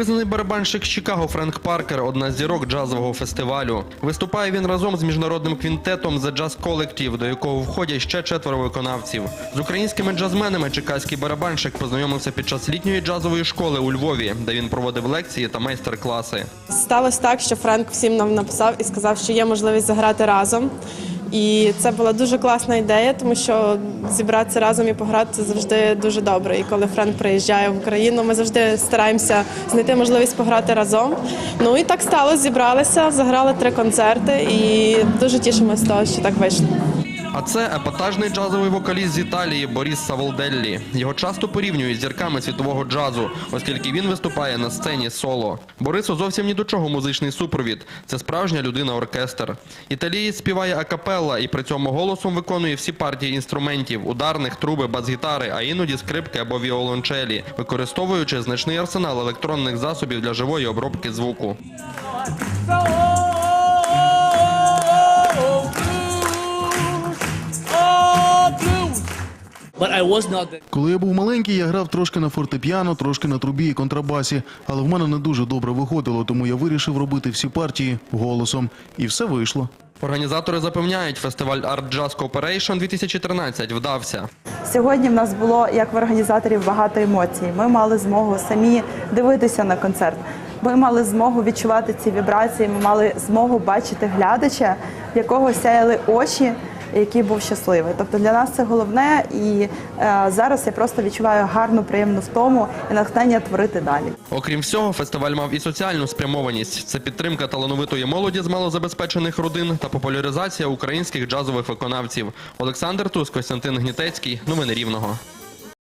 Визнаний барабанщик Чикаго Френк Паркер одна з зірок джазового фестивалю. Виступає він разом з міжнародним квінтетом The Jazz Collective, до якого входять ще четверо виконавців. З українськими джазменами чекаський барабанщик познайомився під час літньої джазової школи у Львові, де він проводив лекції та майстер-класи. Сталося так, що Френк всім нам написав і сказав, що є можливість заграти разом. І це була дуже класна ідея, тому що зібратися разом і пограти це завжди дуже добре. І коли Френк приїжджає в Україну, ми завжди стараємося знайти можливість пограти разом. Ну і так стало, зібралися, заграли три концерти і дуже тішимося з того, що так вийшло. А це епатажний джазовий вокаліст з Італії Боріс Саволделлі. Його часто порівнюють з зірками світового джазу, оскільки він виступає на сцені соло. Борису зовсім ні до чого музичний супровід. Це справжня людина-оркестр. Італієць співає акапелла і при цьому голосом виконує всі партії інструментів: ударних, труби, бас-гітари, а іноді скрипки або віолончелі, використовуючи значний арсенал електронних засобів для живої обробки звуку. Коли я був маленький, я грав трошки на фортепіано, трошки на трубі і контрабасі, але в мене не дуже добре виходило, тому я вирішив робити всі партії голосом. І все вийшло. Організатори запевняють, фестиваль Art Jazz Cooperation 2013 вдався. Сьогодні в нас було як в організаторів багато емоцій. Ми мали змогу самі дивитися на концерт. Ми мали змогу відчувати ці вібрації. Ми мали змогу бачити глядача, в якого сяяли очі, який був щасливий. Тобто для нас це головне, і е, зараз я просто відчуваю гарну, приємну втому і натхнення творити далі. Окрім всього, фестиваль мав і соціальну спрямованість. Це підтримка талановитої молоді з малозабезпечених родин та популяризація українських джазових виконавців. Олександр Тус, Костянтин Гнітецький. Новини Рівного.